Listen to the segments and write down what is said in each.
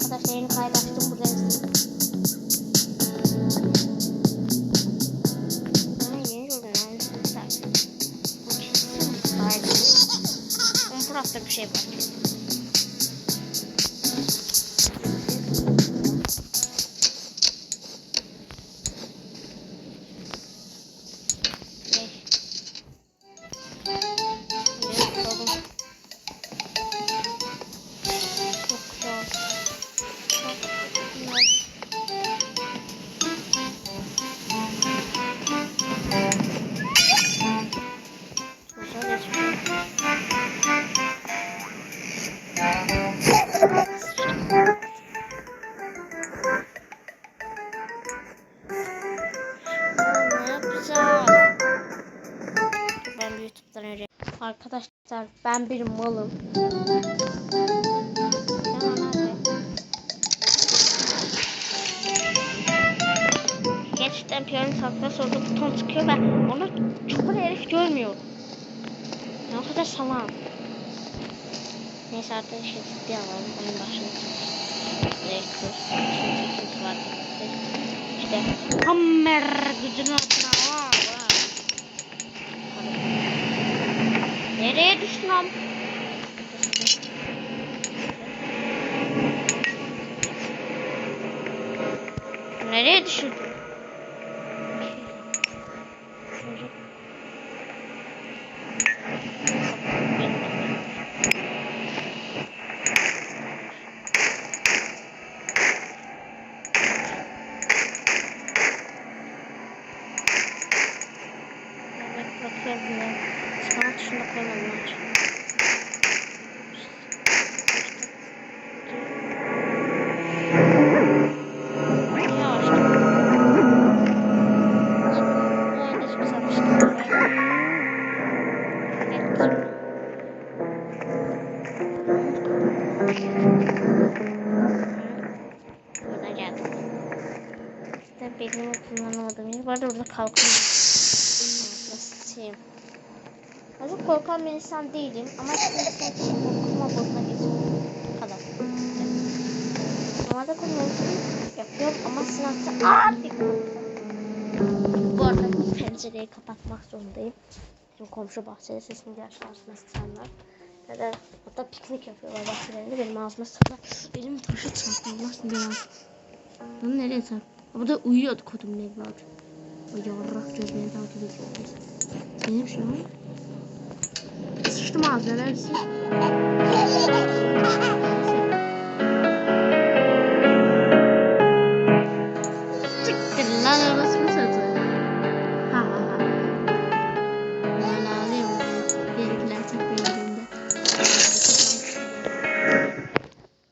Arkadaşlar yeni paylaştım. Bu. Ama burası bir şey var. Arkadaşlar ben bir malım. Gerçekten piyano sakla sonra buton çıkıyor ve onu çukur herif görmüyor. Ne kadar salam. Neyse arkadaşlar ciddi alalım. Onun başını var. İşte hammer gücünün altına var. var. Nereye düştün am? Nereye düşürdün? Tuşuna koymadım. İşte benim kullanamadım. yer. Bu arada burada kalkan Nasıl Azıcık korkan bir insan değilim ama kimse için korkuma bozuna geçiyorum. Kadar. Normalde konuşuyorum yapıyorum ama sınavda artık Bu arada pencereyi kapatmak zorundayım. Şimdi komşu bahçede sesini yaşarsın isteyenler. Ya da hatta piknik yapıyorlar bahçelerinde benim ağzıma sıkma. Elim taşı çarptı. Nasıl bir an? Bunu nereye çarptı? Burada uyuyordu kodum evladı. O yarrak gözlerini takip ediyor. Benim şu an. Sıçtım ağzına hepsi. Çıktır lan orası mı satı? Ha ha ha. Ben ağlıyorum. Benimkiler çekmiyor elimde.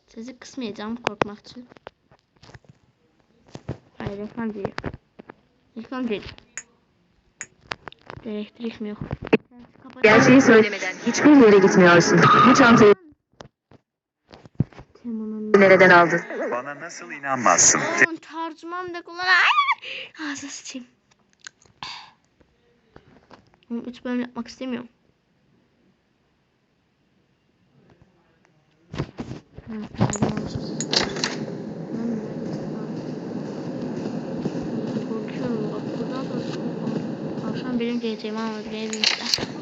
Sesi kısmayacağım korkmak için. Hayır reklam değil. Reklam değil. Elektrik mi yok? Gerçeği söylemeden hiçbir yere gitmiyorsun. Bu çantayı nereden aldın? Bana nasıl inanmazsın? Tercüman da kullan. Ay! Ağzına sıçayım. Üç bölüm yapmak istemiyorum. Korkuyorum bak buradan da Aa, Akşam benim geleceğimi anladı benim bizler.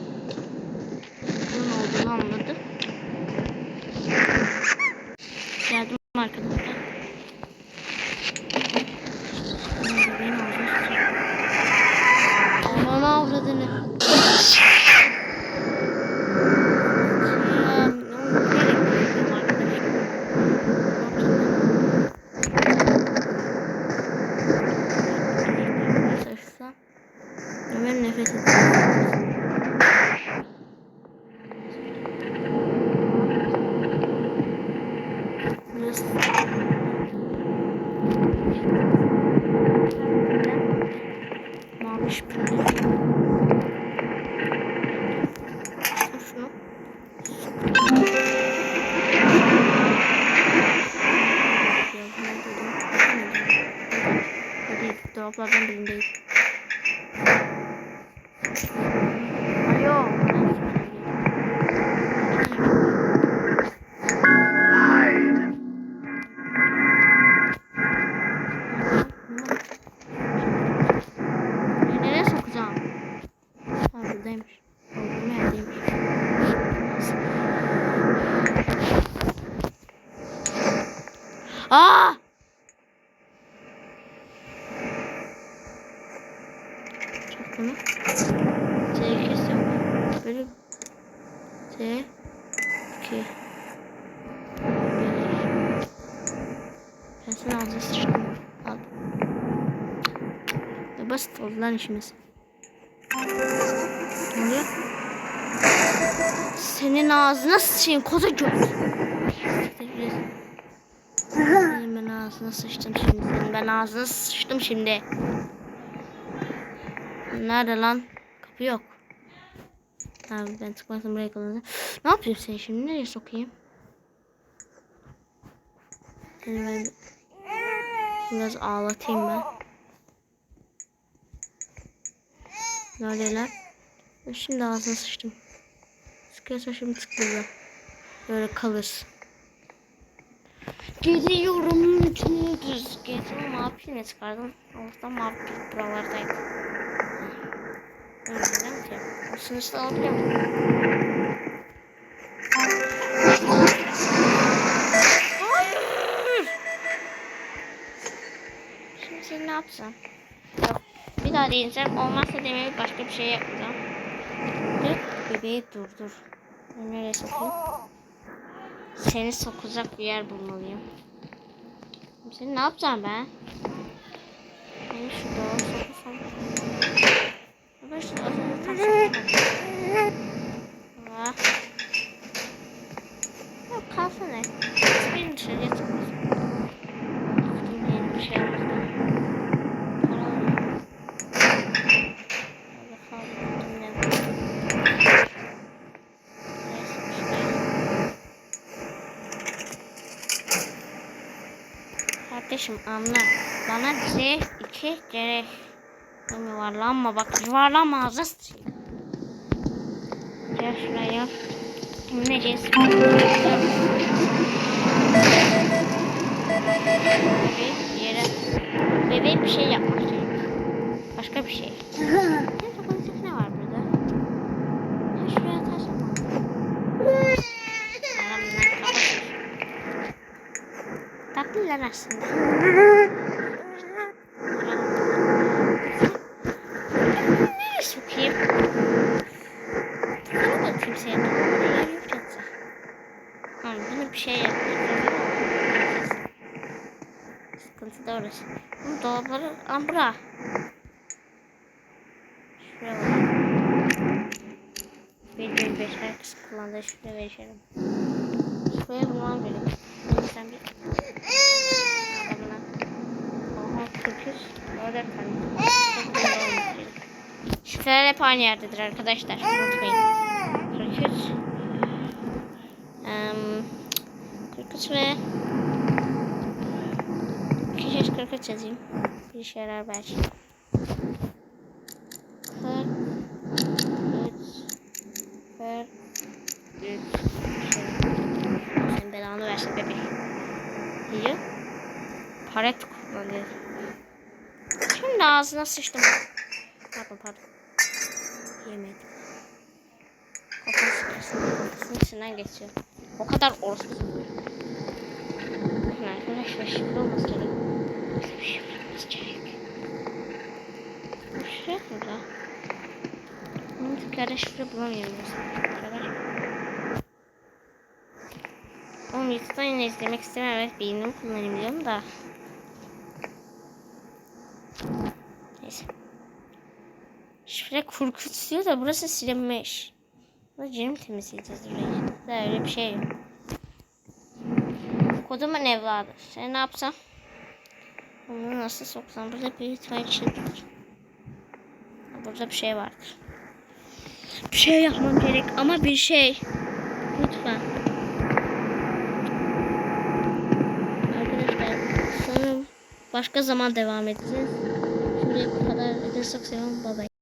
Aa! Çok bunu. T2 istiyorum. Böyle. T. 2. Ben sana ağzını sıçtım. Al. Ne basit oldu lan işimiz. Ne oluyor? Senin ağzına sıçayım koca. Senin ben ağzına sıçtım şimdi. Ben ağzına sıçtım şimdi. Nerede lan? Kapı yok. Abi ben tıkmasam buraya kalınca. Ne yapayım seni şimdi? Nereye sokayım? Seni ben biraz ağlatayım ben. Neredeler? Ben Şimdi ağzına sıçtım. Sıkıyorsa şimdi tıklayacağım. Böyle kalır. Geliyorum düz geziyorum. Mavi ne çıkardım? Allah'tan mavi buralardaydı. Neden ki? O sınıfta alabiliyor muyum? Ne yapsam? Yok. Bir daha deneyeceğim. Olmazsa demeye başka bir şey yapacağım. Dur. Bebeği durdur. Nereye sokayım? Seni sokacak bir yer bulmalıyım. Seni ne yapacağım ben? Beni şurada sokursam. Ben şurada aslında tam. Ah. Yok kalsana. Benim dışarıya çıkmasın. Kardeşim anla. Bana bize iki gerek. Yuvarlanma bak yuvarlanma ağzına sıçayım. Gel şuraya. İneceğiz. Yere. Bebeğe bir şey yapmak. Başka bir şey. Ne dokunacak ne var burada? Ya şuraya taş yapalım. Aramdan kapatır. Tatlılar aslında. Nereye sokayım? Bunu da kimseye dokunmaya yok yoksa. Tamam bunu bir şey yapacağız. Sıkıntı da orası. Bunu dolapları ambra. Şuraya bak. Videoyu beşer kısa kullandı. Şuraya beşerim. Şuraya bulmam gerek. Sen bir... 43. Orada kalmış. Şifreler hep aynı yerdedir arkadaşlar. Unutmayın. 43. Um, 43 ve 243 yazayım. Bir işe yarar belki. 43 43 Sen belanı versin bebeğim. İyi. Paret kullanıyor. Şimdi ağzına sıçtım. Pardon pardon. Yemedim. Kafası kafasının içinden geçiyor. O kadar. Bakın arkadaşlar şifre olması gerek. Nasıl bir şifre olması gerek? Şey yok burada. Bunu Türkiye'de şifre bulamıyorum. Oğlum YouTube'dan yine izlemek istemem. Evet beynimi kullanayım diyorum da. Neyse. Şifre korkutuyor da burası silinmiş. Cim temizleyeceğiz burayı. Da öyle bir şey yok. Kodumun evladı. Sen ne yapsam? Onu nasıl soksam? Burada bir itfaiye çıktır. Burada bir şey vardır. Bir şey yapmam gerek ama bir şey. Lütfen. Arkadaşlar sanırım başka zaman devam edeceğiz. Şimdiye kadar edin çok seviyorum. Bye bye.